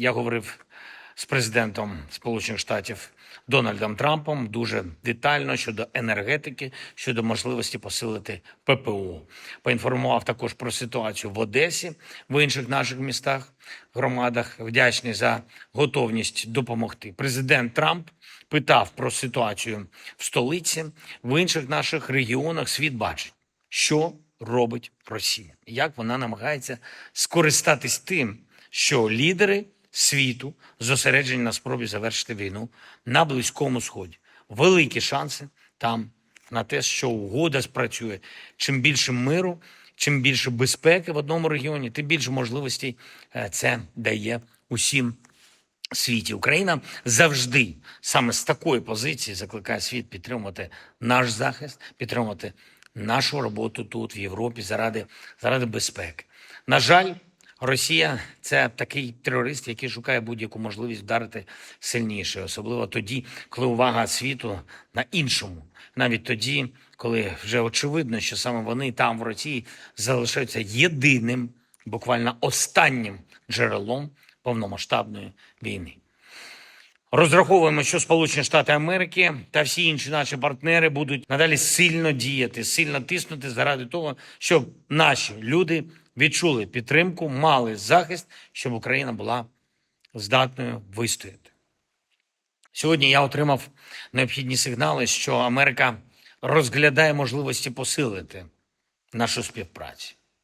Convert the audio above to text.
я говорив з президентом Сполучених Штатів Дональдом Трампом дуже детально щодо енергетики, щодо можливості посилити ППО. Поінформував також про ситуацію в Одесі, в інших наших містах, громадах. Вдячний за готовність допомогти. Президент Трамп питав про ситуацію в столиці, в інших наших регіонах. Світ бачить, що робить Росія, як вона намагається скористатись тим, що лідери світу зосереджені на спробі завершити війну на Близькому Сході. Великі шанси там на те, що угода спрацює. Чим більше миру, чим більше безпеки в одному регіоні, тим більше можливостей е, це дає усім світі. Україна завжди саме з такої позиції закликає світ підтримувати наш захист, підтримувати нашу роботу тут, в Європі, заради, заради безпеки. На жаль, Росія це такий терорист, який шукає будь-яку можливість вдарити сильніше, особливо тоді, коли увага світу на іншому, навіть тоді, коли вже очевидно, що саме вони там в Росії залишаються єдиним, буквально останнім джерелом повномасштабної війни. Розраховуємо, що Сполучені Штати Америки та всі інші наші партнери будуть надалі сильно діяти, сильно тиснути заради того, щоб наші люди відчули підтримку, мали захист, щоб Україна була здатною вистояти. Сьогодні я отримав необхідні сигнали, що Америка розглядає можливості посилити нашу співпрацю.